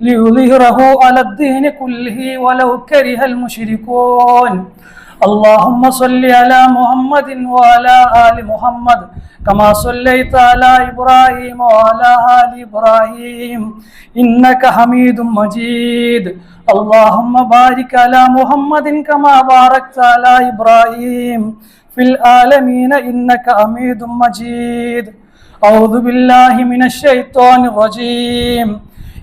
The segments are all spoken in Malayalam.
ليظهره على الدين كله ولو كره المشركون اللهم صل على محمد وعلى آل محمد كما صليت على إبراهيم وعلى آل إبراهيم إنك حميد مجيد اللهم بارك على محمد كما باركت على إبراهيم في العالمين إنك حميد مجيد أعوذ بالله من الشيطان الرجيم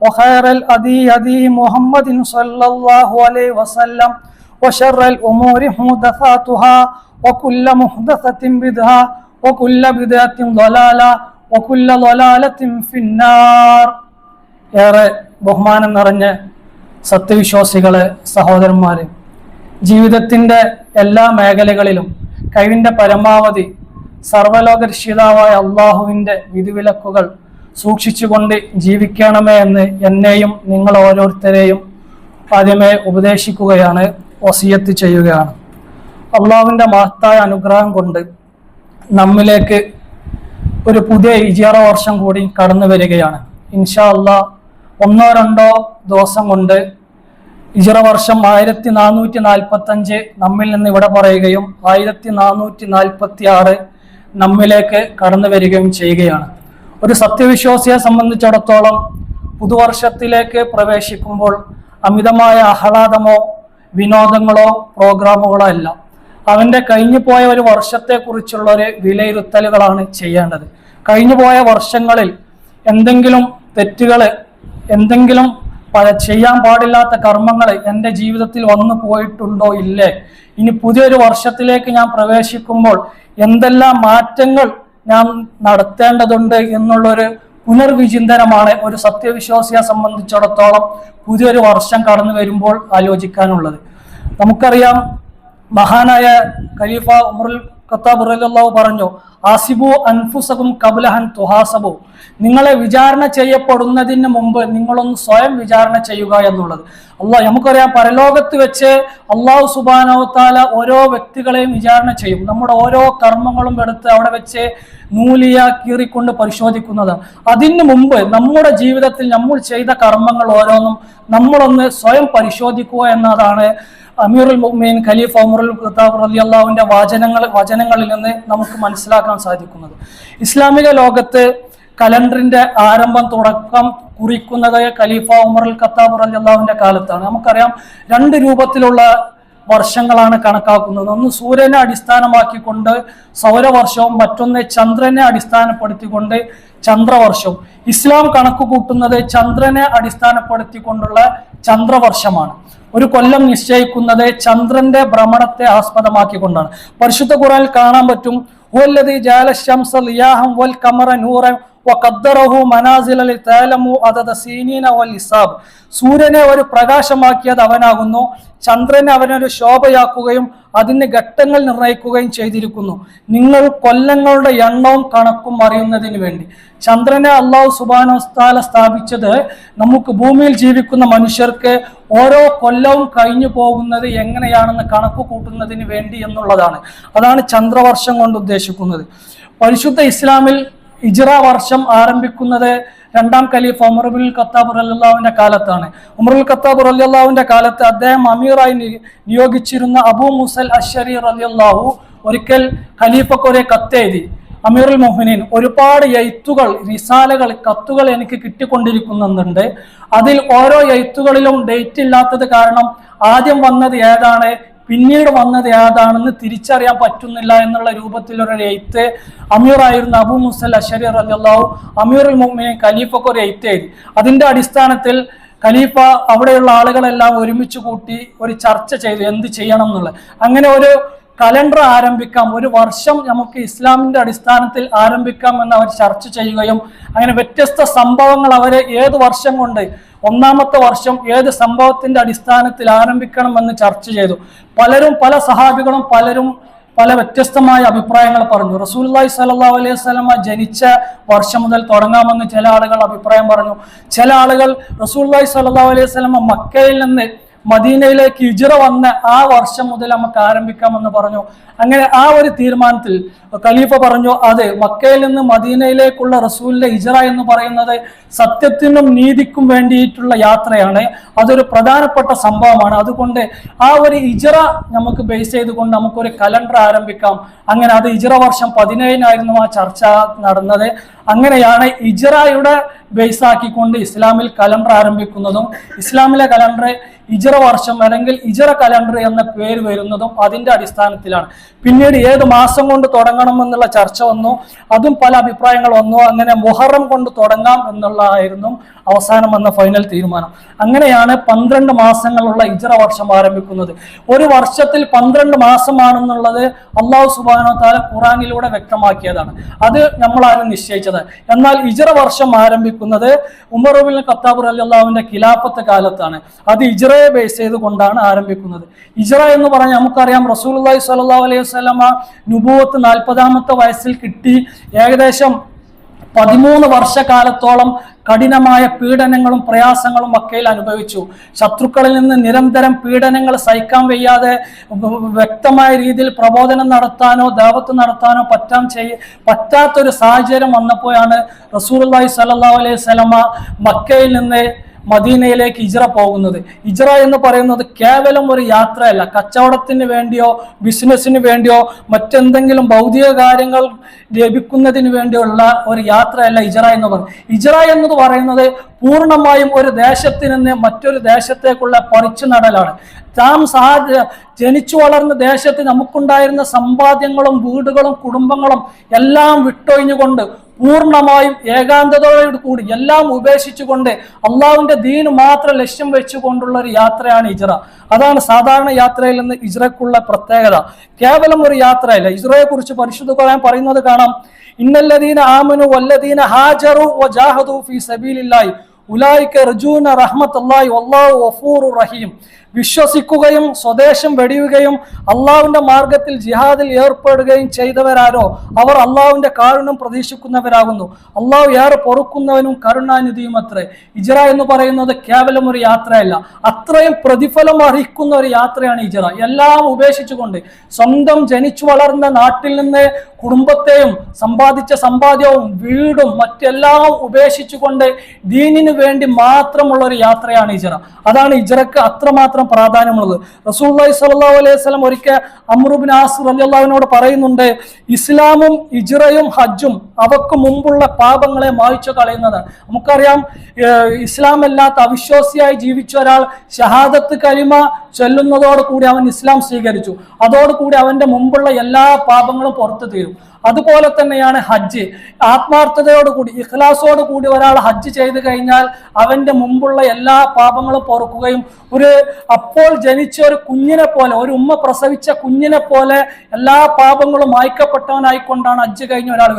وخير الأدي هدي محمد صلى الله عليه وسلم وشر الأمور محدثاتها وكل محدثة بدعة وكل بدعة ضلالة وكل ضلالة في النار ഏറെ ബഹുമാനം നിറഞ്ഞ സത്യവിശ്വാസികളെ സഹോദരന്മാരെ ജീവിതത്തിൻ്റെ എല്ലാ മേഖലകളിലും കഴിവിൻ്റെ പരമാവധി സർവലോക രക്ഷിതാവായ അള്ളാഹുവിൻ്റെ വിധിവിലക്കുകൾ സൂക്ഷിച്ചുകൊണ്ട് ജീവിക്കണമേ എന്ന് എന്നെയും നിങ്ങൾ ഓരോരുത്തരെയും ആദ്യമേ ഉപദേശിക്കുകയാണ് വസിയത്ത് ചെയ്യുകയാണ്. അള്ളാഹുവിന്റെ മഹത്തായ അനുഗ്രഹം കൊണ്ട് നമ്മിലേക്ക് ഒരു പുതിയ ഇജിയറ വർഷം കൂടി കടന്നു വരികയാണ്. ഇൻഷാ അള്ളാ ഒന്നോ രണ്ടോ ദിവസം കൊണ്ട് ഇജിറ വർഷം ആയിരത്തി നാനൂറ്റി നാൽപ്പത്തി അഞ്ച് നമ്മിൽ നിന്ന് ഇവിടെ പറയുകയും ആയിരത്തി നാനൂറ്റി നാൽപ്പത്തി ആറ് നമ്മിലേക്ക് കടന്നു വരികയും ചെയ്യുകയാണ്. ഒരു സത്യവിശ്വാസിയെ സംബന്ധിച്ചിടത്തോളം പുതുവർഷത്തിലേക്ക് പ്രവേശിക്കുമ്പോൾ അമിതമായ ആഹ്ലാദമോ വിനോദങ്ങളോ പ്രോഗ്രാമുകളോ അല്ല. അവന്റെ കഴിഞ്ഞു പോയ ഒരു വർഷത്തെക്കുറിച്ചുള്ള ഒരു വിലയിരുത്തലുകളാണ് ചെയ്യേണ്ടത്. കഴിഞ്ഞു പോയ വർഷങ്ങളിൽ എന്തെങ്കിലും തെറ്റുകൾ എന്തെങ്കിലും ചെയ്യാൻ പാടില്ലാത്ത കർമ്മങ്ങൾ എന്റെ ജീവിതത്തിൽ വന്നു പോയിട്ടുണ്ടോ ഇല്ലേ? ഇനി പുതിയൊരു വർഷത്തിലേക്ക് ഞാൻ പ്രവേശിക്കുമ്പോൾ എന്തെല്ലാം മാറ്റങ്ങൾ ഞാൻ നടത്തേണ്ടതുണ്ട് എന്നുള്ളൊരു പുനർവിചിന്തനമാണ് ഒരു സത്യവിശ്വാസിയെ സംബന്ധിച്ചിടത്തോളം പുതിയൊരു വർഷം കടന്നു വരുമ്പോൾ ആലോചിക്കാനുള്ളത്. നമുക്കറിയാം മഹാനായ ഖലീഫ ഉമറുൽ ഖത്താബ് റളിയല്ലാഹു പറഞ്ഞു ആസിബു അൻഫുസകും കബലഹൻ തുഹാസബു. നിങ്ങളെ വിചാരണ ചെയ്യപ്പെടുന്നതിന് മുമ്പ് നിങ്ങളൊന്ന് സ്വയം വിചാരണ ചെയ്യുക എന്നുള്ളത്. അള്ളാഹ് നമുക്കറിയാം പരലോകത്ത് വെച്ച് അള്ളാഹു സുബാനോത്താല ഓരോ വ്യക്തികളെയും വിചാരണ ചെയ്യും. നമ്മുടെ ഓരോ കർമ്മങ്ങളും എടുത്ത് അവിടെ വെച്ച് നൂലിയ കീറിക്കൊണ്ട് പരിശോധിക്കുന്നത്. അതിനു മുമ്പ് നമ്മുടെ ജീവിതത്തിൽ നമ്മൾ ചെയ്ത കർമ്മങ്ങൾ ഓരോന്നും നമ്മളൊന്ന് സ്വയം പരിശോധിക്കുക എന്നതാണ് അമീറുൽ മുഹ്മീൻ ഖലീഫ് ഉമറുൽ ഖത്താബ് റളിയല്ലാഹുവിന്റെ വചനങ്ങൾ വചനങ്ങളിൽ നിന്ന് നമുക്ക് മനസ്സിലാക്കാൻ സാധിക്കുന്നത്. ഇസ്ലാമിക ലോകത്ത് കലണ്ടറിന്റെ ആരംഭം തുടക്കം കുറിക്കുന്നത് ഖലീഫ ഉമറുൽ ഖത്താബ് അള്ളാഹുവിന്റെ കാലത്താണ്. നമുക്കറിയാം രണ്ട് രൂപത്തിലുള്ള വർഷങ്ങളാണ് കണക്കാക്കുന്നത്. ഒന്ന് സൂര്യനെ അടിസ്ഥാനമാക്കിക്കൊണ്ട് സൗരവർഷവും മറ്റൊന്ന് ചന്ദ്രനെ അടിസ്ഥാനപ്പെടുത്തിക്കൊണ്ട് ചന്ദ്രവർഷവും. ഇസ്ലാം കണക്ക് കൂട്ടുന്നത് ചന്ദ്രനെ അടിസ്ഥാനപ്പെടുത്തിക്കൊണ്ടുള്ള ചന്ദ്രവർഷമാണ്. ഒരു കൊല്ലം നിശ്ചയിക്കുന്നത് ചന്ദ്രന്റെ ഭ്രമണത്തെ ആസ്പദമാക്കിക്കൊണ്ടാണ്. പരിശുദ്ധ ഖുറാനിൽ കാണാൻ പറ്റും "ഹുവല്ലദീ ജഅല ശംസ ളിയാഹം വൽ കമറ നൂറൻ വഖദ്ദറഹു മനാസില തേലമു അദദ സീനീന വൽ ഇസാബ് സൂര്യനെ ഒരു പ്രകാശമാക്കിയത് അവനാകുന്നു. ചന്ദ്രനെ അവനൊരു ശോഭയാക്കുകയും അതിന് ഘട്ടങ്ങൾ നിർണയിക്കുകയും ചെയ്തിരിക്കുന്നു. നിങ്ങൾ കൊല്ലങ്ങളുടെ എണ്ണവും കണക്കും അറിയുന്നതിന് വേണ്ടി. ചന്ദ്രനെ അള്ളാഹു സുബാനോസ്താല സ്ഥാപിച്ചത് നമുക്ക് ഭൂമിയിൽ ജീവിക്കുന്ന മനുഷ്യർക്ക് ഓരോ കൊല്ലവും കഴിഞ്ഞു പോകുന്നത് എങ്ങനെയാണെന്ന് കണക്ക് കൂട്ടുന്നതിന് വേണ്ടി എന്നുള്ളതാണ്. അതാണ് ചന്ദ്രവർഷം കൊണ്ട് ഉദ്ദേശിക്കുന്നത്. പരിശുദ്ധ ഇസ്ലാമിൽ ഇജ്റ വർഷം ആരംഭിക്കുന്നത് രണ്ടാം ഖലീഫ് ഉമറുൽ ഖത്താബ് അല്ലാവിന്റെ കാലത്താണ്. ഉമറുൽ ഖത്താബ് അല്ലാവിന്റെ കാലത്ത് അദ്ദേഹം അമീറായി നിയോഗിച്ചിരുന്ന അബു മുസൽ അഷരി റലിയല്ലാഹു ഒരിക്കൽ ഖലീഫക്കൊരേ കത്തെഴുതി. അമീറുൽ മൊഹ്മിനീൻ ഒരുപാട് എയ്ത്തുകൾ റിസാലകൾ കത്തുകൾ എനിക്ക് കിട്ടിക്കൊണ്ടിരിക്കുന്നുണ്ട്. അതിൽ ഓരോ എയ്ത്തുകളിലും ഡേറ്റ് ഇല്ലാത്തത് കാരണം ആദ്യം വന്നത് ഏതാണ്? പിന്നീട് വന്നത് ഏതാണെന്ന് തിരിച്ചറിയാൻ പറ്റുന്നില്ല എന്നുള്ള രൂപത്തിലൊരു അമീർ അമീറായിരുന്ന അബു മുസൽ അഷരി റലിയല്ലാഹു അമീറുൽ മുഹ്മിനെ ഖലീഫക്ക് ഒരു എയ്ത്ത് എഴുതി. അതിന്റെ അടിസ്ഥാനത്തിൽ ഖലീഫ അവിടെയുള്ള ആളുകളെല്ലാം ഒരുമിച്ച് കൂട്ടി ഒരു ചർച്ച ചെയ്തു എന്ത് ചെയ്യണം എന്നുള്ളത്. അങ്ങനെ ഒരു കലണ്ടർ ആരംഭിക്കാം. ഒരു വർഷം നമുക്ക് ഇസ്ലാമിന്റെ അടിസ്ഥാനത്തിൽ ആരംഭിക്കാം എന്ന് അവർ ചർച്ച ചെയ്യുകയും അങ്ങനെ വ്യത്യസ്ത സംഭവങ്ങൾ അവരെ ഏത് വർഷം കൊണ്ട് ഒന്നാമത്തെ വർഷം ഏത് സംഭവത്തിന്റെ അടിസ്ഥാനത്തിൽ ആരംഭിക്കണമെന്ന് ചർച്ച ചെയ്തു. പലരും പല സഹാബികളും പലരും പല വ്യത്യസ്തമായ അഭിപ്രായങ്ങൾ പറഞ്ഞു. റസൂല്ലായി സല്ലാ അലൈഹി സ്വലമ ജനിച്ച വർഷം മുതൽ തുടങ്ങാമെന്ന് ചില ആളുകൾ അഭിപ്രായം പറഞ്ഞു. ചില ആളുകൾ റസൂല്ലായി സല്ലാ അലൈഹി സ്വലമ മക്കയിൽ നിന്ന് മദീനയിലേക്ക് ഇജിറ വന്ന ആ വർഷം മുതൽ നമുക്ക് ആരംഭിക്കാമെന്ന് പറഞ്ഞു. അങ്ങനെ ആ ഒരു തീരുമാനത്തിൽ ഖലീഫ പറഞ്ഞു അതെ മക്കയിൽ നിന്ന് മദീനയിലേക്കുള്ള റസൂലിന്റെ ഇജറ എന്ന് പറയുന്നത് സത്യത്തിനും നീതിക്കും വേണ്ടിയിട്ടുള്ള യാത്രയാണ്. അതൊരു പ്രധാനപ്പെട്ട സംഭവമാണ്. അതുകൊണ്ട് ആ ഒരു ഇജറ നമുക്ക് ബേസ് ചെയ്തുകൊണ്ട് നമുക്കൊരു കലണ്ടർ ആരംഭിക്കാം. അങ്ങനെ അത് ഇജറ വർഷം പതിനേഴിനായിരുന്നു ആ ചർച്ച നടന്നത്. അങ്ങനെയാണ് ഇജറയുടെ ബേസ് ആക്കിക്കൊണ്ട് ഇസ്ലാമിൽ കലണ്ടർ ആരംഭിക്കുന്നതും. ഇസ്ലാമിലെ കലണ്ടർ ഇജറ വർഷം അല്ലെങ്കിൽ ഇജറ കലണ്ടർ എന്ന പേര് വരുന്നതും അതിന്റെ അടിസ്ഥാനത്തിലാണ്. പിന്നീട് ഏത് മാസം കൊണ്ട് തുടങ്ങണം എന്നുള്ള ചർച്ച വന്നു. അതും പല അഭിപ്രായങ്ങൾ വന്നു. അങ്ങനെ മുഹറം കൊണ്ട് തുടങ്ങാം എന്നുള്ളതായിരുന്നു അവസാനം വന്ന ഫൈനൽ തീരുമാനം. അങ്ങനെയാണ് പന്ത്രണ്ട് മാസങ്ങളുള്ള ഇജറ വർഷം ആരംഭിക്കുന്നത്. ഒരു വർഷത്തിൽ പന്ത്രണ്ട് മാസമാണെന്നുള്ളത് അള്ളാഹു സുബാനോ താല ഖുറാനിലൂടെ വ്യക്തമാക്കിയതാണ്. അത് നമ്മളാരും നിശ്ചയിച്ചത്. എന്നാൽ ഇജറ വർഷം ആരംഭിക്കുന്നത് ഉമറുബിൻ ഖത്താബ് അള്ളാഹുവിന്റെ ഖിലാഫത്ത് കാലത്താണ്. അത് ഇജറയെ ബേസ് ചെയ്തുകൊണ്ടാണ് ആരംഭിക്കുന്നത്. ഇജറ എന്ന് പറഞ്ഞാൽ നമുക്കറിയാം റസൂൽ അള്ളഹി സ്വല്ലല്ലാഹു അലൈഹി വസല്ലമ നുബൂവത്ത് നാൽപ്പതാമത്തെ വയസ്സിൽ കിട്ടി. ഏകദേശം പതിമൂന്ന് വർഷക്കാലത്തോളം കഠിനമായ പീഡനങ്ങളും പ്രയാസങ്ങളും മക്കയിൽ അനുഭവിച്ചു. ശത്രുക്കളിൽ നിന്ന് നിരന്തരം പീഡനങ്ങൾ സഹിക്കാൻ വയ്യാതെ വ്യക്തമായ രീതിയിൽ പ്രബോധനം നടത്താനോ ദാവത്ത് നടത്താനോ പറ്റാൻ ചെയ്യ പറ്റാത്തൊരു സാഹചര്യം വന്നപ്പോഴാണ് റസൂൽ അള്ളഹി സല്ലാ അലൈഹി സ്വലമ മക്കയിൽ നിന്ന് മദീനയിലേക്ക് ഇജ്ര പോകുന്നത്. ഇജ്ര എന്ന് പറയുന്നത് കേവലം ഒരു യാത്രയല്ല. കച്ചവടത്തിന് വേണ്ടിയോ ബിസിനസ്സിന് വേണ്ടിയോ മറ്റെന്തെങ്കിലും ഭൗതിക കാര്യങ്ങൾ ലഭിക്കുന്നതിന് വേണ്ടിയുള്ള ഒരു യാത്രയല്ല ഇജ്ര എന്ന് പറയുന്നത് ഇജ്ര എന്ന് പറയുന്നത് പൂർണമായും ഒരു ദേശത്ത് നിന്ന് മറ്റൊരു ദേശത്തേക്കുള്ള പറിച്ചു നടലാണ്. താം സാ ജനിച്ചു വളർന്ന ദേശത്ത് നമുക്കുണ്ടായിരുന്ന സമ്പാദ്യങ്ങളും വീടുകളും കുടുംബങ്ങളും എല്ലാം വിട്ടൊഴിഞ്ഞുകൊണ്ട് പൂർണമായും ഏകാന്തതയോട് കൂടി എല്ലാം ഉപേക്ഷിച്ചുകൊണ്ട് അള്ളാഹുവിന്റെ ദീന് മാത്രം ലക്ഷ്യം വെച്ചുകൊണ്ടുള്ള ഒരു യാത്രയാണ് ഇജ്ര അതാണ് സാധാരണ യാത്രയിൽ നിന്ന് ഇജ്രക്കുള്ള പ്രത്യേകത. കേവലം ഒരു യാത്രയല്ല. ഇജ്രയെ കുറിച്ച് പരിശുദ്ധ ഖുർആൻ പറയുന്നത് കാണാം. ഇന്നല്ലദീന ആമനു വല്ലദീന ഹാജറു ജാഹദു ഫീ സബീലില്ലാഹി. ഉലായിക്ക റജൂന റഹ്മത്തുള്ളാഹി വല്ലാഹു വഫൂറു റഹീം. വിശ്വസിക്കുകയും സ്വദേശം വെടിയുകയും അള്ളാവിന്റെ മാർഗത്തിൽ ജിഹാദിൽ ഏർപ്പെടുകയും ചെയ്തവരാരോ അവർ അള്ളാവിന്റെ കാരുണ്യം പ്രതീക്ഷിക്കുന്നവരാകുന്നു. അള്ളാഹു ഏറെ പൊറുക്കുന്നവനും കരുണാനിധിയും അത്രേ. ഇജറ എന്ന് പറയുന്നത് കേവലം ഒരു യാത്രയല്ല. അത്രയും പ്രതിഫലം അർഹിക്കുന്ന ഒരു യാത്രയാണ് ഇജറ എല്ലാം ഉപേക്ഷിച്ചുകൊണ്ട് സ്വന്തം ജനിച്ചു വളർന്ന നാട്ടിൽ നിന്ന് കുടുംബത്തെയും സമ്പാദിച്ച സമ്പാദ്യവും വീടും മറ്റെല്ലാം ഉപേക്ഷിച്ചുകൊണ്ട് ദീനിനു വേണ്ടി മാത്രമുള്ള ഒരു യാത്രയാണ് ഇജറ അതാണ് ഇജറക്ക് അത്രമാത്രം പ്രാധാന്യമുള്ളത്. റസൂള്ളി സല്ലാ അലൈഹി സ്വലം ഒരിക്കൽ അമ്രുബിൻ ആസു അലിയല്ലാവിനോട് പറയുന്നുണ്ട് ഇസ്ലാമും ഇജ്റയും ഹജ്ജും അവക്ക് മുമ്പുള്ള പാപങ്ങളെ മായ്ച്ചു കളയുന്നതാണ്. നമുക്കറിയാം ഇസ്ലാം അല്ലാത്ത അവിശ്വാസിയായി ജീവിച്ച ഒരാൾ ഷഹാദത്ത് കരിമ ചൊല്ലുന്നതോടുകൂടി അവൻ ഇസ്ലാം സ്വീകരിച്ചു. അതോടുകൂടി അവന്റെ മുമ്പുള്ള എല്ലാ പാപങ്ങളും പുറത്തു തീരും. അതുപോലെ തന്നെയാണ് ഹജ്ജ്. ആത്മാർത്ഥതയോടുകൂടി ഇഖ്ലാസോട് കൂടി ഒരാൾ ഹജ്ജ് ചെയ്ത് കഴിഞ്ഞാൽ അവന്റെ മുമ്പുള്ള എല്ലാ പാപങ്ങളും പൊറുക്കുകയും ഒരു അപ്പോൾ ജനിച്ച ഒരു കുഞ്ഞിനെ പോലെ ഒരു ഉമ്മ പ്രസവിച്ച കുഞ്ഞിനെ പോലെ എല്ലാ പാപങ്ങളും മായ്ക്കപ്പെട്ടവനായിക്കൊണ്ടാണ് ഹജ്ജ് കഴിഞ്ഞ ഒരാൾ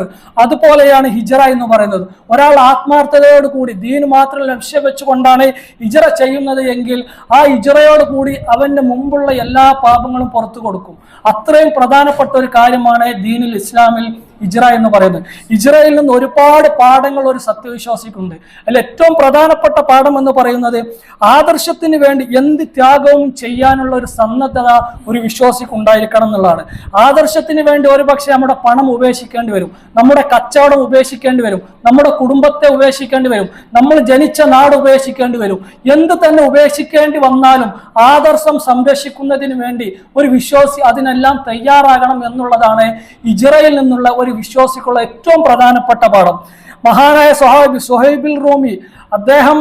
അതുപോലെയാണ് ഹിജറ എന്ന് പറയുന്നത്. ഒരാൾ ആത്മാർത്ഥതയോട് കൂടി ദീൻ മാത്രം ലക്ഷ്യം വെച്ചുകൊണ്ടാണ് ഹിജറ ചെയ്യുന്നത് എങ്കിൽ ആ ഹിജറയോട് കൂടി അവന്റെ മുമ്പുള്ള എല്ലാ പാപങ്ങളും പുറത്തു കൊടുക്കും. അത്രയും പ്രധാനപ്പെട്ട ഒരു കാര്യമാണ് ദീനിൽ ഇസ്ലാമിൽ ഇജ്റ എന്ന് പറയുന്നത്. ഇജ്രയിൽ നിന്ന് ഒരുപാട് പാഠങ്ങൾ ഒരു സത്യവിശ്വാസിക്കുണ്ട്. അതിൽ ഏറ്റവും പ്രധാനപ്പെട്ട പാഠം എന്ന് പറയുന്നത് ആദർശത്തിന് വേണ്ടി എന്ത് ത്യാഗവും ചെയ്യാനുള്ള ഒരു സന്നദ്ധത ഒരു വിശ്വാസിക്ക് ഉണ്ടായിരിക്കണം എന്നുള്ളതാണ്. ആദർശത്തിന് വേണ്ടി ഒരുപക്ഷെ നമ്മുടെ പണം ഉപേക്ഷിക്കേണ്ടി വരും. നമ്മുടെ കച്ചവടം ഉപേക്ഷിക്കേണ്ടി വരും. നമ്മുടെ കുടുംബത്തെ ഉപേക്ഷിക്കേണ്ടി വരും. നമ്മൾ ജനിച്ച നാട് ഉപേക്ഷിക്കേണ്ടി വരും. എന്ത് തന്നെ ഉപേക്ഷിക്കേണ്ടി വന്നാലും ആദർശം സംരക്ഷിക്കുന്നതിന് വേണ്ടി ഒരു വിശ്വാസി അതിനെല്ലാം തയ്യാറാകണം എന്നുള്ളതാണ് ഇജ്രയിൽ നിന്നുള്ള ഒരു ഒരു വിശ്വാസിക്കുള്ള ഏറ്റവും പ്രധാനപ്പെട്ട പാഠം. മഹാനായ സൊഹാബി സുഹൈബിൽ റൂമി അദ്ദേഹം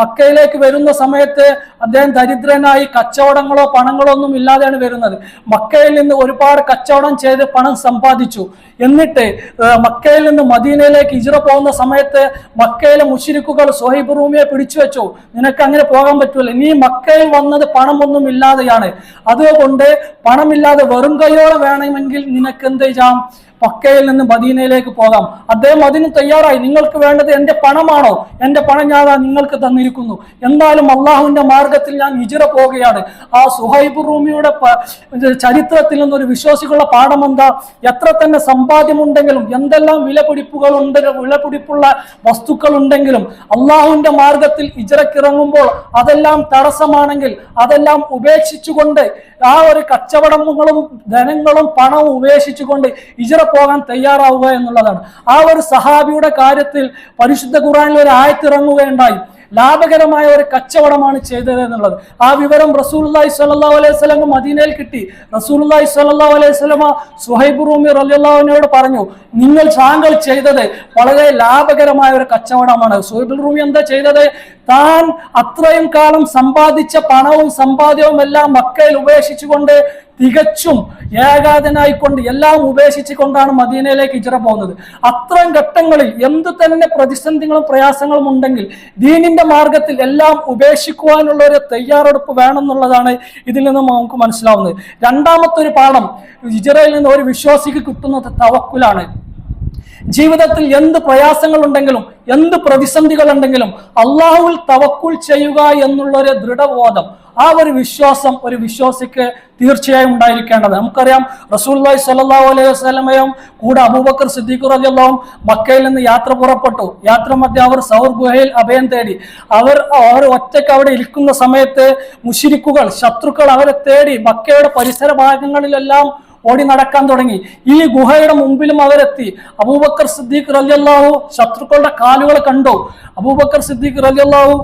മക്കയിലേക്ക് വരുന്ന സമയത്ത് അദ്ദേഹം ദരിദ്രനായി കച്ചവടങ്ങളോ പണങ്ങളോ ഒന്നും ഇല്ലാതെയാണ് വരുന്നത്. മക്കയിൽ നിന്ന് ഒരുപാട് കച്ചവടം ചെയ്ത് പണം സമ്പാദിച്ചു. എന്നിട്ട് മക്കയിൽ നിന്ന് മദീനയിലേക്ക് ഇജിറ പോകുന്ന സമയത്ത് മക്കയിലെ മുഷിരിക്കുകൾ സുഹൈബ് റൂമിയെ പിടിച്ചു വെച്ചു. നിനക്ക് അങ്ങനെ പോകാൻ പറ്റൂല. നീ മക്കയിൽ വന്നത് പണമൊന്നും ഇല്ലാതെയാണ്. അതുകൊണ്ട് പണമില്ലാതെ വെറും കൈയോടെ വേണമെങ്കിൽ നിനക്ക് എന്ത് ചെയ്യാം? മക്കയിൽ നിന്ന് മദീനയിലേക്ക് പോകാം. അദ്ദേഹം അതിന് തയ്യാറായി. നിങ്ങൾക്ക് വേണ്ടത് എന്റെ പണമാണോ? എന്റെ പണം ഞാൻ നിങ്ങൾക്ക് തന്നിരിക്കുന്നു. എന്നാലും അള്ളാഹുവിന്റെ മാർഗത്തിൽ ഞാൻ ഇജിറ പോവുകയാണ്. ആ സുഹൈബ് റൂമിയുടെ ചരിത്രത്തിൽ നിന്നൊരു വിശ്വാസികളുടെ പാഠം എന്താ? എത്ര തന്നെ സമ്പാദ്യമുണ്ടെങ്കിലും എന്തെല്ലാം വിലപിടിപ്പുകളുണ്ട് വിലപിടിപ്പുള്ള വസ്തുക്കൾ ഉണ്ടെങ്കിലും അള്ളാഹുവിന്റെ മാർഗത്തിൽ ഇജറക്കിറങ്ങുമ്പോൾ അതെല്ലാം തടസ്സമാണെങ്കിൽ അതെല്ലാം ഉപേക്ഷിച്ചുകൊണ്ട് ആ ഒരു കച്ചവടങ്ങളും ധനങ്ങളും പണവും ഉപേക്ഷിച്ചുകൊണ്ട് ഇജറ പോകാൻ തയ്യാറാവുക എന്നുള്ളതാണ്. ആ ഒരു സഹാബിയുടെ കാര്യത്തിൽ പരിശുദ്ധ ഖുറാനിൽ ഒരു ആയത്തിറങ്ങുകയുണ്ടായി. ലാഭകരമായ ഒരു കച്ചവടമാണ് ചെയ്തത് എന്നുള്ളത്. ആ വിവരം റസൂലുള്ളാഹി സ്വല്ലല്ലാഹു അലൈഹി വസല്ലം മദീനയിൽ കിട്ടി. റസൂലുള്ളാഹി സ്വല്ലല്ലാഹു അലൈഹി വസല്ലമ സുഹൈബ് റൂമി റളിയല്ലാഹുവിനോട് പറഞ്ഞു നിങ്ങൾ താങ്കൾ ചെയ്തത് വളരെ ലാഭകരമായ ഒരു കച്ചവടമാണ്. സുഹൈബ് റൂമി എന്താ ചെയ്തത്? താൻ അത്രയും കാലം സമ്പാദിച്ച പണവും സമ്പാദ്യവും എല്ലാം മക്കയിൽ ഉപേക്ഷിച്ചുകൊണ്ട് തികച്ചും ഏകാതനായിക്കൊണ്ട് എല്ലാം ഉപേക്ഷിച്ചുകൊണ്ടാണ് മദീനയിലേക്ക് ഇജറ പോകുന്നത്. അത്രയും ഘട്ടങ്ങളിൽ എന്തു തന്നെ പ്രതിസന്ധികളും പ്രയാസങ്ങളും ഉണ്ടെങ്കിൽ ദീനിന്റെ മാർഗത്തിൽ എല്ലാം ഉപേക്ഷിക്കുവാനുള്ള ഒരു തയ്യാറെടുപ്പ് വേണമെന്നുള്ളതാണ് ഇതിൽ നിന്ന് നമുക്ക് മനസ്സിലാവുന്നത്. രണ്ടാമത്തെ ഒരു പാഠം ഇജറയിൽ നിന്ന് ഒരു വിശ്വാസിക്ക് കിട്ടുന്നത് തവക്കുലാണ്. ജീവിതത്തിൽ എന്ത് പ്രയാസങ്ങൾ ഉണ്ടെങ്കിലും എന്ത് പ്രതിസന്ധികൾ ഉണ്ടെങ്കിലും അള്ളാഹുവിൽ തവക്കുൽ ചെയ്യുക എന്നുള്ള ഒരു ദൃഢബോധം ആ ഒരു വിശ്വാസം ഒരു വിശ്വാസിക്ക് തീർച്ചയായും ഉണ്ടായിരിക്കേണ്ടത് നമുക്കറിയാം റസൂല്ലായി സല്ലാ അലൈഹി വസ്ലമയും കൂടെ അബൂബക്കർ സിദ്ദീഖു റളിയല്ലാഹു മക്കയിൽ നിന്ന് യാത്ര പുറപ്പെട്ടു. യാത്ര മധ്യ അവർ സൗർ ഗുഹയിൽ അഭയം തേടി. അവർ അവർ ഒറ്റയ്ക്ക് അവിടെ ഇരിക്കുന്ന സമയത്ത് മുഷിരിക്കുകൾ ശത്രുക്കൾ അവരെ തേടി മക്കയുടെ പരിസര ഭാഗങ്ങളിലെല്ലാം ഓടി നടക്കാൻ തുടങ്ങി. ഈ ഗുഹയുടെ മുമ്പിലും അവരെത്തി. അബൂബക്കർ സിദ്ദീഖ് റലിയല്ലാഹു ശത്രുക്കളുടെ കാലുകൾ കണ്ടു. അബൂബക്കർ സിദ്ദീഖ് റലിയല്ലാഹു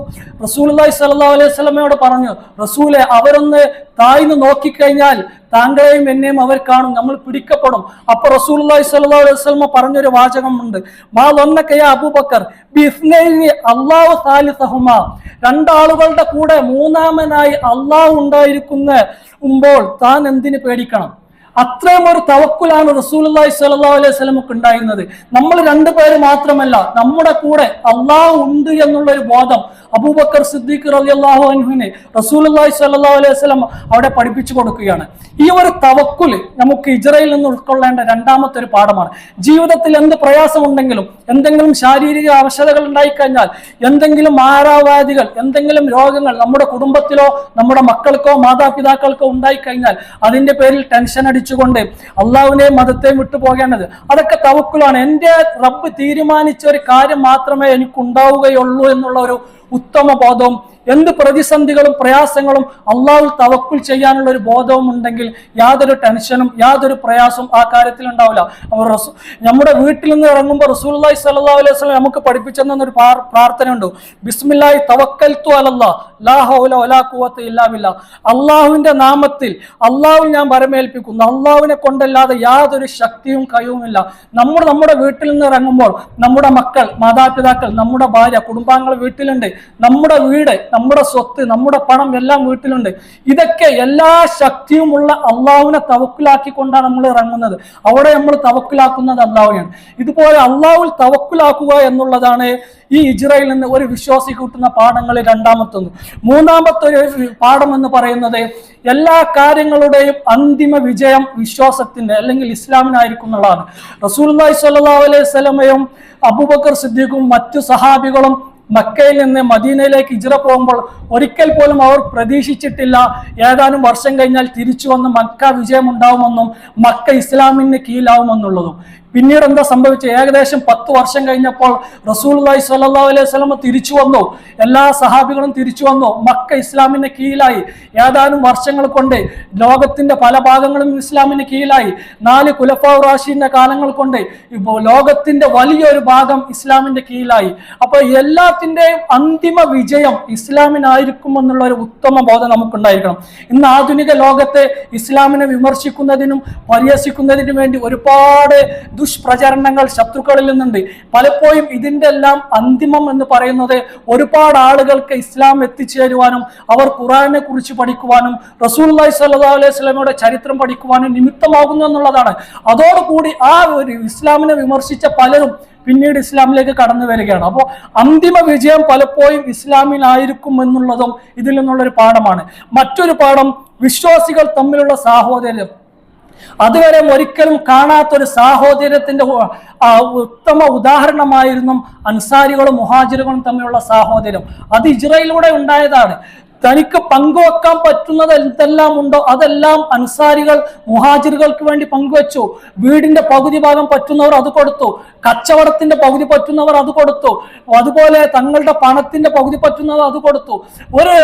റസൂലി സല്ലാ അലൈഹി സ്വലമയോട് പറഞ്ഞു റസൂലെ അവരൊന്ന് തായ്ന്ന് നോക്കിക്കഴിഞ്ഞാൽ താങ്കളെയും എന്നെയും അവർ കാണും. നമ്മൾ പിടിക്കപ്പെടും. അപ്പൊ റസൂൽ സല്ലാ അലൈഹി സ്വലമ പറഞ്ഞൊരു വാചകമുണ്ട്. മാ ലൊന്നക്കയ അബൂബക്കർ അള്ളാഹു രണ്ടാളുകളുടെ കൂടെ മൂന്നാമനായി അള്ളാഹു ഉണ്ടായിരിക്കുന്ന മുമ്പോൾ താൻ എന്തിന് പേടിക്കണം? അത്രയും ഒരു തവക്കുലാണ് റസൂലി സ്വല്ലാ അലൈഹി സ്വലമുക്ക് ഉണ്ടായിരുന്നത്. നമ്മൾ രണ്ടുപേര് മാത്രമല്ല നമ്മുടെ കൂടെ അള്ളാഹ് ഉണ്ട് എന്നുള്ള ഒരു ബോധം അബൂബക്കർ സിദ്ദീഖ് അലി റളിയല്ലാഹു അൻഹുവിനെ റസൂലുള്ളാഹി സല്ലാ അലൈഹി വസല്ലം അവിടെ പഠിപ്പിച്ചു കൊടുക്കുകയാണ്. ഈ ഒരു തവക്കുൽ നമുക്ക് ഇജ്രയിൽ നിന്ന് ഉൾക്കൊള്ളേണ്ട രണ്ടാമത്തെ ഒരു പാഠമാണ്. ജീവിതത്തിൽ എന്ത് പ്രയാസമുണ്ടെങ്കിലും എന്തെങ്കിലും ശാരീരിക അവശതകൾ ഉണ്ടായിക്കഴിഞ്ഞാൽ എന്തെങ്കിലും മാരാവാദികൾ എന്തെങ്കിലും രോഗങ്ങൾ നമ്മുടെ കുടുംബത്തിലോ നമ്മുടെ മക്കൾക്കോ മാതാപിതാക്കൾക്കോ ഉണ്ടായിക്കഴിഞ്ഞാൽ അതിന്റെ പേരിൽ ടെൻഷൻ അടിച്ചുകൊണ്ട് അള്ളാഹുവിനെയും മതത്തെയും വിട്ടുപോകേണ്ടത് അതൊക്കെ തവക്കുലാണ്. എന്റെ റബ്ബ് തീരുമാനിച്ച ഒരു കാര്യം മാത്രമേ എനിക്ക് ഉണ്ടാവുകയുള്ളൂ എന്നുള്ള ഒരു ഉത്തമ ബോധവും എന്ത് പ്രതിസന്ധികളും പ്രയാസങ്ങളും അള്ളാഹുൽ തവക്കുൽ ചെയ്യാനുള്ള ഒരു ബോധവും ഉണ്ടെങ്കിൽ യാതൊരു ടെൻഷനും യാതൊരു പ്രയാസവും ആ കാര്യത്തിൽ ഉണ്ടാവില്ല. നമ്മുടെ വീട്ടിൽ നിന്ന് ഇറങ്ങുമ്പോൾ റസൂലി സല്ലാ അലൈഹി വസല്ലം നമുക്ക് പഠിപ്പിച്ചെന്നൊരു പ്രാർത്ഥന പ്രാർത്ഥനയുണ്ട്. ബിസ്മില്ലാഹി തവക്കൽ തു ബില്ലാ അള്ളാഹുവിന്റെ നാമത്തിൽ അള്ളാഹു ഞാൻ വരമേൽപ്പിക്കുന്നു. അള്ളാഹുവിനെ കൊണ്ടല്ലാതെ യാതൊരു ശക്തിയും കഴിവുമില്ല. നമ്മൾ നമ്മുടെ വീട്ടിൽ നിന്ന് ഇറങ്ങുമ്പോൾ നമ്മുടെ മക്കൾ മാതാപിതാക്കൾ നമ്മുടെ ഭാര്യ കുടുംബാംഗങ്ങൾ വീട്ടിലുണ്ട്. നമ്മുടെ വീട് നമ്മുടെ സ്വത്ത് നമ്മുടെ പണം എല്ലാം വീട്ടിലുണ്ട്. ഇതൊക്കെ എല്ലാ ശക്തിയുമുള്ള അള്ളാഹുവിനെ തവക്കിലാക്കിക്കൊണ്ടാണ് നമ്മൾ ഇറങ്ങുന്നത്. അവിടെ നമ്മൾ തവക്കിലാക്കുന്നത് അള്ളാഹുവിനെയാണ്. ഇതുപോലെ അള്ളാഹുൽ തവക്കിലാക്കുക എന്നുള്ളതാണ് ഈ ഇജ്രയിൽ നിന്ന് ഒരു വിശ്വാസി കൂട്ടുന്ന പാഠങ്ങളിൽ രണ്ടാമത്തൊന്ന്. മൂന്നാമത്തെ ഒരു പാഠം എന്ന് പറയുന്നത് എല്ലാ കാര്യങ്ങളുടെയും അന്തിമ വിജയം വിശ്വാസത്തിന്റെ അല്ലെങ്കിൽ ഇസ്ലാമിനായിരിക്കും എന്നുള്ളതാണ്. റസൂൽല്ലാഹി സ്വല്ലാ അലൈഹി സ്വലമയും അബൂബക്കർ സിദ്ദീഖും മറ്റു സഹാബികളും മക്കയിൽ നിന്ന് മദീനയിലേക്ക് ഇജിറ പോകുമ്പോൾ ഒരിക്കൽ പോലും അവർ പ്രതീക്ഷിച്ചിട്ടില്ല. ഏതാനും വർഷം കഴിഞ്ഞാൽ തിരിച്ചു വന്ന് മക്ക വിജയമുണ്ടാവുമെന്നും മക്ക ഇസ്ലാമിന് കീഴിലാവുമെന്നുള്ളതും. പിന്നീട് എന്താ സംഭവിച്ചത്? ഏകദേശം പത്ത് വർഷം കഴിഞ്ഞപ്പോൾ റസൂൽല്ലാഹി സ്വല്ലല്ലാഹു അലൈഹി വസല്ലമ തിരിച്ചു വന്നു. എല്ലാ സഹാബികളും തിരിച്ചു വന്നു. മക്ക ഇസ്ലാമിന്റെ കീഴിലായി. ഏതാനും വർഷങ്ങൾ കൊണ്ട് ലോകത്തിന്റെ പല ഭാഗങ്ങളും ഇസ്ലാമിന്റെ കീഴിലായി. നാല് കുലഫാ റാഷിന്റെ കാലങ്ങൾ കൊണ്ട് ഇപ്പോൾ ലോകത്തിന്റെ വലിയൊരു ഭാഗം ഇസ്ലാമിന്റെ കീഴിലായി. അപ്പോൾ എല്ലാത്തിന്റെയും അന്തിമ വിജയം ഇസ്ലാമിനായിരിക്കും എന്നുള്ള ഒരു ഉത്തമ ബോധം നമുക്കുണ്ടായിരിക്കണം. ഇന്ന് ആധുനിക ലോകത്തെ ഇസ്ലാമിനെ വിമർശിക്കുന്നതിനും പരിഹസിക്കുന്നതിനും വേണ്ടി ഒരുപാട് ദുഷ്പ്രചരണങ്ങൾ ശത്രുക്കളിൽ നിന്നുണ്ട്. പലപ്പോഴും ഇതിന്റെ എല്ലാം അന്തിമം എന്ന് പറയുന്നത് ഒരുപാട് ആളുകൾക്ക് ഇസ്ലാം എത്തിച്ചേരുവാനും അവർ ഖുറാനെ കുറിച്ച് പഠിക്കുവാനും റസൂല്ലി സല്ലാ അലൈഹി സ്വലമയുടെ ചരിത്രം പഠിക്കുവാനും നിമിത്തമാകുന്നു എന്നുള്ളതാണ്. അതോടുകൂടി ആ ഒരു ഇസ്ലാമിനെ വിമർശിച്ച പലരും പിന്നീട് ഇസ്ലാമിലേക്ക് കടന്നു വരികയാണ്. അപ്പോൾ അന്തിമ വിജയം പലപ്പോഴും ഇസ്ലാമിലായിരിക്കും എന്നുള്ളതും ഇതിൽ നിന്നുള്ളൊരു പാഠമാണ്. മറ്റൊരു പാഠം വിശ്വാസികൾ തമ്മിലുള്ള സാഹോദര്യം. അതുവരെ ഒരിക്കലും കാണാത്തൊരു സാഹോദര്യത്തിന്റെ ഉത്തമ ഉദാഹരണമായിരുന്നു അൻസാരികളും മുഹാജിറുകളും തമ്മിലുള്ള സാഹോദര്യം. അത് ഇസ്രയേലിലൂടെ ഉണ്ടായതാണ്. തനിക്ക് പങ്കുവെക്കാൻ പറ്റുന്നത് എന്തെല്ലാം ഉണ്ടോ? അതെല്ലാം അൻസാരികൾ മുഹാജിറുകൾക്ക് വേണ്ടി പങ്കുവെച്ചു. വീടിന്റെ പകുതി ഭാഗം പറ്റുന്നവർ അത് കൊടുത്തു. കച്ചവടത്തിന്റെ പകുതി പറ്റുന്നവർ അത് കൊടുത്തു. അതുപോലെ തങ്ങളുടെ പണത്തിന്റെ പകുതി പറ്റുന്നവർ അത് കൊടുത്തു. ഒരു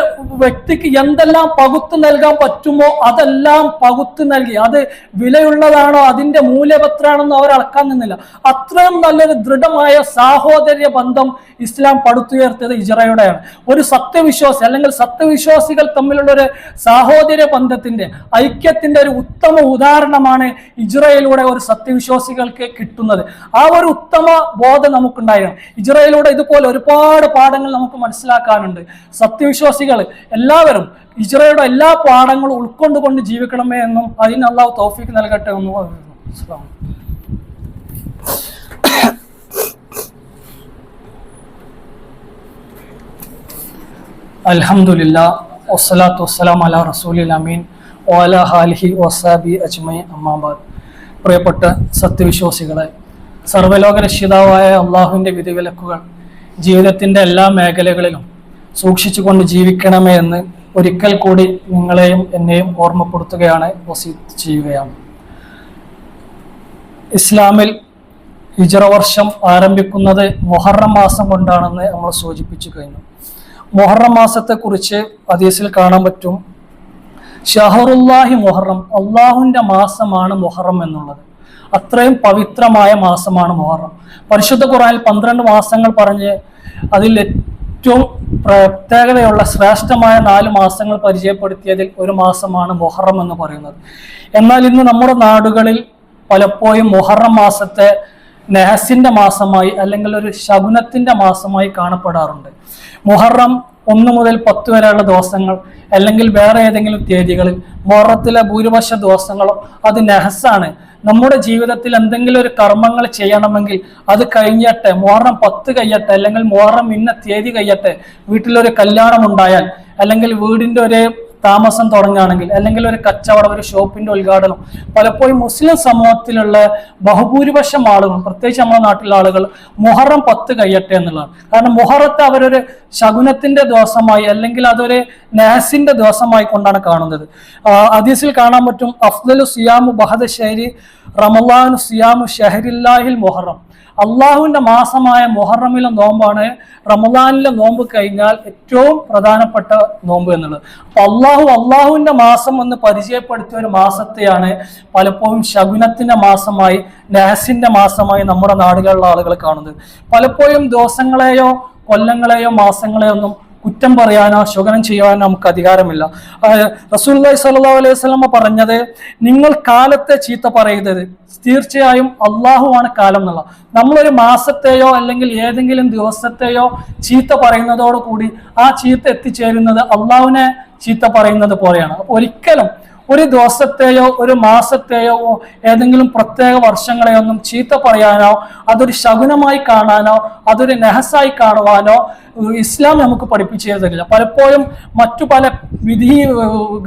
വ്യക്തിക്ക് എന്തെല്ലാം പകുത്ത് നൽകാൻ പറ്റുമോ അതെല്ലാം പകുത്ത് നൽകി. അത് വിലയുള്ളതാണോ? അതിന്റെ മൂല്യപത്രാണെന്ന് അവർ അളക്കാൻ നിന്നില്ല. അത്രയും നല്ലൊരു ദൃഢമായ സാഹോദര്യ ബന്ധം ഇസ്ലാം പടുത്തുയർത്തിയത് ഇജറയുടെയാണ്. ഒരു സത്യവിശ്വാസി അല്ലെങ്കിൽ സത്യവിശ്വാസികൾ തമ്മിലുള്ള ഒരു സാഹോദര്യ ബന്ധത്തിന്റെ ഐക്യത്തിന്റെ ഒരു ഉത്തമ ഉദാഹരണമാണ് ഇജ്രയിലൂടെ ഒരു സത്യവിശ്വാസികൾക്ക് കിട്ടുന്നത്. ആ ഒരു ഉത്തമ ബോധം നമുക്കുണ്ടായിരുന്നു ഇജ്രയിലൂടെ ഇതുപോലെ ഒരുപാട് പാഠങ്ങൾ നമുക്ക് മനസ്സിലാക്കാനുണ്ട്. സത്യവിശ്വാസികൾ എല്ലാവരും ഇജ്രയുടെ എല്ലാ പാഠങ്ങളും ഉൾക്കൊണ്ടുകൊണ്ട് ജീവിക്കണമേ എന്നും അതിനുള്ള തോഫിക്ക് നൽകട്ടെ എന്നും പറയുന്നു അൽഹംദുലില്ലാ വസ്സലാത്തു വസ്സലാം അല റസൂലിൽ അമീൻ ഓല ഹാലിഹി വസാബി അജ്മൈ അമ്മാബാദ് പ്രിയപ്പെട്ട സത്യവിശ്വാസികളെ സർവലോക രക്ഷിതാവായ അള്ളാഹുവിന്റെ വിധിവിലക്കുകൾ ജീവിതത്തിന്റെ എല്ലാ മേഖലകളിലും സൂക്ഷിച്ചുകൊണ്ട് ജീവിക്കണമേ എന്ന് ഒരിക്കൽ കൂടി നിങ്ങളെയും എന്നെയും ഓർമ്മപ്പെടുത്തുകയാണ് വസീത്ത് ചെയ്യുകയാണ്. ഇസ്ലാമിൽ ഹിജറ വർഷം ആരംഭിക്കുന്നത് മൊഹറം മാസം കൊണ്ടാണെന്ന് നമ്മൾ സൂചിപ്പിച്ചു കഴിഞ്ഞു. മൊഹറം മാസത്തെക്കുറിച്ച് ഹദീസിൽ കാണാൻ പറ്റും. ഷഹറുല്ലാഹി മൊഹറം അള്ളാഹുവിന്റെ മാസമാണ് മൊഹറം എന്നുള്ളത്. അത്രയും പവിത്രമായ മാസമാണ് മൊഹറം. പരിശുദ്ധ ഖുറാനിൽ പന്ത്രണ്ട് മാസങ്ങൾ പറഞ്ഞ് അതിൽ ഏറ്റവും പ്രത്യേകതയുള്ള ശ്രേഷ്ഠമായ നാല് മാസങ്ങൾ പരിചയപ്പെടുത്തിയതിൽ ഒരു മാസമാണ് മൊഹറം എന്ന് പറയുന്നത്. എന്നാൽ ഇന്ന് നമ്മുടെ നാടുകളിൽ പലപ്പോഴും മൊഹറം മാസത്തെ നെഹസിന്റെ മാസമായി അല്ലെങ്കിൽ ഒരു ശകുനത്തിന്റെ മാസമായി കാണപ്പെടാറുണ്ട്. മുഹറം ഒന്ന് മുതൽ പത്ത് വരെയുള്ള ദിവസങ്ങൾ അല്ലെങ്കിൽ വേറെ ഏതെങ്കിലും തീയതികളിൽ മുഹറത്തിലെ ഭൂരിപക്ഷ ദിവസങ്ങളോ അത് നെഹസാണ്. നമ്മുടെ ജീവിതത്തിൽ എന്തെങ്കിലും ഒരു കർമ്മങ്ങൾ ചെയ്യണമെങ്കിൽ അത് കഴിഞ്ഞിട്ട് മുഹറം പത്ത് കഴിയട്ടെ അല്ലെങ്കിൽ മുഹറം ഇന്ന തീയതി കഴിയട്ടെ വീട്ടിലൊരു കല്യാണം ഉണ്ടായാൽ അല്ലെങ്കിൽ വീടിന്റെ ഒരു താമസം തുടങ്ങുകയാണെങ്കിൽ അല്ലെങ്കിൽ ഒരു കച്ചവടം ഒരു ഷോപ്പിന്റെ ഉദ്ഘാടനം പലപ്പോഴും മുസ്ലിം സമൂഹത്തിലുള്ള ബഹുഭൂരിപക്ഷം ആളുകൾ പ്രത്യേകിച്ച് നമ്മുടെ നാട്ടിലെ ആളുകൾ മുഹറം പത്ത് കയ്യട്ടെ എന്നുള്ളതാണ്. കാരണം മുഹറത്തെ അവരൊരു ശകുനത്തിന്റെ ദിവസമായി അല്ലെങ്കിൽ അതൊരു നാസിന്റെ ദിവസമായി കൊണ്ടാണ് കാണുന്നത്. അതീസിൽ കാണാൻ പറ്റും അഫ്ദലു സിയാമു ബഹദ ഷഹരി റമലാനു സിയാമു ഷഹരില്ലാഹിൽ മുഹറം. അള്ളാഹുവിന്റെ മാസമായ മൊഹറമിലെ നോമ്പാണ് റമദാനിലെ നോമ്പ് കഴിഞ്ഞാൽ ഏറ്റവും പ്രധാനപ്പെട്ട നോമ്പ് എന്നുള്ളത്. അപ്പൊ അള്ളാഹു അള്ളാഹുവിന്റെ മാസം എന്ന് പരിചയപ്പെടുത്തിയ ഒരു മാസത്തെയാണ് പലപ്പോഴും ശകുനത്തിന്റെ മാസമായി നഹസിന്റെ മാസമായി നമ്മുടെ നാടുകളിലുള്ള ആളുകൾ കാണുന്നത്. പലപ്പോഴും ദിവസങ്ങളെയോ കൊല്ലങ്ങളെയോ മാസങ്ങളെയോ ഒന്നും കുറ്റം പറയാനോ ശോകനം ചെയ്യാനോ നമുക്ക് അധികാരമില്ല. റസൂല്ലി സല്ലാ അലൈഹി സ്വലമ പറഞ്ഞത് നിങ്ങൾ കാലത്തെ ചീത്ത പറയരുത്. തീർച്ചയായും അള്ളാഹുവാണ് കാലം എന്നുള്ള. നമ്മളൊരു മാസത്തെയോ അല്ലെങ്കിൽ ഏതെങ്കിലും ദിവസത്തെയോ ചീത്ത പറയുന്നതോടുകൂടി ആ ചീത്ത എത്തിച്ചേരുന്നത് അള്ളാഹുവിനെ ചീത്ത പറയുന്നത് പോലെയാണ്. ഒരിക്കലും ഒരു ദിവസത്തെയോ ഒരു മാസത്തെയോ ഏതെങ്കിലും പ്രത്യേക വർഷങ്ങളെയൊന്നും ചീത്ത പറയാനോ അതൊരു ശകുനമായി കാണാനോ അതൊരു നെഹസായി കാണുവാനോ ഇസ്ലാം നമുക്ക് പഠിപ്പിച്ചു തരില്ല പലപ്പോഴും മറ്റു പല വിധി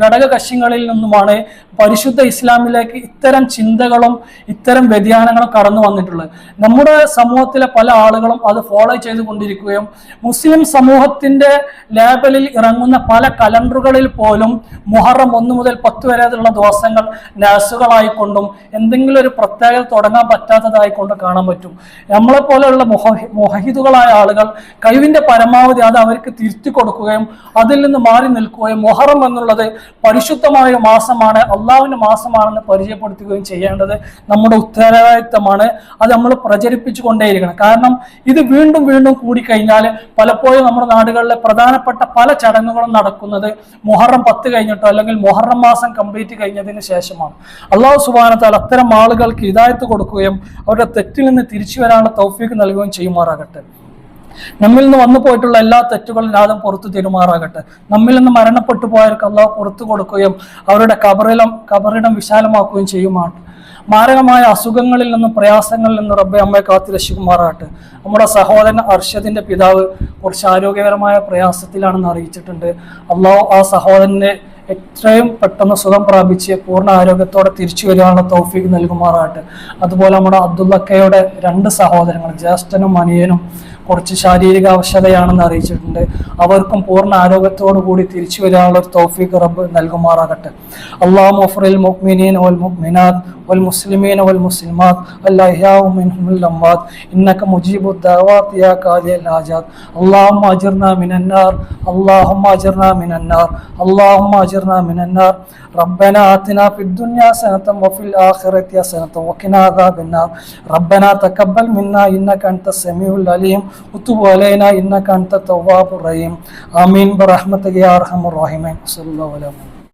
ഘടക കക്ഷികളിൽ നിന്നുമാണ് പരിശുദ്ധ ഇസ്ലാമിലേക്ക് ഇത്തരം ചിന്തകളും ഇത്തരം വ്യതിയാനങ്ങളും കടന്നു വന്നിട്ടുള്ളത്. നമ്മുടെ സമൂഹത്തിലെ പല ആളുകളും അത് ഫോളോ ചെയ്തുകൊണ്ടിരിക്കുകയും മുസ്ലിം സമൂഹത്തിന്റെ ലേബലിൽ ഇറങ്ങുന്ന പല കലണ്ടറുകളിൽ പോലും മുഹറം ഒന്ന് മുതൽ പത്ത് വരെയുള്ള ദിവസങ്ങൾ നാസുകളായിക്കൊണ്ടും എന്തെങ്കിലും ഒരു പ്രത്യേകത തുടങ്ങാൻ പറ്റാത്തതായിക്കൊണ്ട് കാണാൻ പറ്റും. നമ്മളെ പോലെയുള്ള മുഹ മുഹഹിദുകളായ ആളുകൾ കഴിവിന്റെ പരമാവധി അത് അവർക്ക് തിരുത്തി കൊടുക്കുകയും അതിൽ നിന്ന് മാറി നിൽക്കുകയും മൊഹറം എന്നുള്ളത് പരിശുദ്ധമായ മാസമാണ് അള്ളാവിന്റെ മാസമാണെന്ന് പരിചയപ്പെടുത്തുകയും ചെയ്യേണ്ടത് നമ്മുടെ ഉത്തരവാദിത്തമാണ്. അത് നമ്മൾ പ്രചരിപ്പിച്ചു കൊണ്ടേയിരിക്കണം കാരണം ഇത് വീണ്ടും വീണ്ടും കൂടിക്കഴിഞ്ഞാൽ പലപ്പോഴും നമ്മുടെ നാടുകളിലെ പ്രധാനപ്പെട്ട പല ചടങ്ങുകളും നടക്കുന്നത് മൊഹറം പത്ത് കഴിഞ്ഞിട്ടോ അല്ലെങ്കിൽ മൊഹറം മാസം കംപ്ലീറ്റ് കഴിഞ്ഞതിന് ശേഷമാണ്. അള്ളാഹു സുബാനത്താൽ അത്തരം ആളുകൾക്ക് ഹിദായത്ത് കൊടുക്കുകയും അവരുടെ തെറ്റിൽ നിന്ന് തിരിച്ചു വരാനുള്ള തൗഫീക്ക് നൽകുകയും ചെയ്യുമാറാകട്ടെ. നമ്മിൽ നിന്ന് വന്നു പോയിട്ടുള്ള എല്ലാ തെറ്റുകളും നാദം പുറത്തു തരുമാറാകട്ടെ. നമ്മിൽ നിന്ന് മരണപ്പെട്ടു പോയവർക്ക് അല്ലാ പുറത്തു കൊടുക്കുകയും അവരുടെ കബറിലം കബറിടം വിശാലമാക്കുകയും ചെയ്യുമാണ് മാരകമായ അസുഖങ്ങളിൽ നിന്നും പ്രയാസങ്ങളിൽ നിന്നും റബ്ബെ അമ്മയെ കാത്തി രക്ഷിക്കുമാറാകട്ടെ. നമ്മുടെ സഹോദരൻ അർഷദിന്റെ പിതാവ് കുറച്ച് ആരോഗ്യപരമായ പ്രയാസത്തിലാണെന്ന് അറിയിച്ചിട്ടുണ്ട്. അള്ളാഹു ആ സഹോദരനെ എത്രയും പെട്ടെന്ന് സുഖം പ്രാപിച്ച് പൂർണ ആരോഗ്യത്തോടെ തിരിച്ചു വരാനുള്ള തൗഫീഖ് നൽകുമാറാകട്ടെ. അതുപോലെ നമ്മുടെ അബ്ദുള്ളക്കയുടെ രണ്ട് സഹോദരങ്ങൾ ജ്യേഷ്ഠനും അനിയനും കുറച്ച് ശാരീരിക അവശതയാണെന്ന് അറിയിച്ചിട്ടുണ്ട്. അവർക്കും പൂർണ ആരോഗ്യത്തോടു കൂടി തിരിച്ചു വരാനുള്ള ഒരു തൗഫീഖ് റബ്ബ് നൽകുമാറാകട്ടെ. അള്ളാഹ് മുഫറിൽ മുഖ്മിനീൻ ഓൽ മുഅ്മിനാത്ത് والمسلمين والمسلمات والأحياء منهم اللمات إنك مجيب الدعوات يا قاضي الحاجات. اللهم أجرنا من النار اللهم أجرنا من النار اللهم أجرنا من النار. ربنا آتنا في الدنيا سنة وفي الآخرة سنة وقنا عذاب النار. ربنا تقبل منا إنك أنت السميع العليم. وتب علينا إنك أنت التواب الرحيم. آمين برحمتك يا أرحم الراحمين. صلى الله عليه وسلم.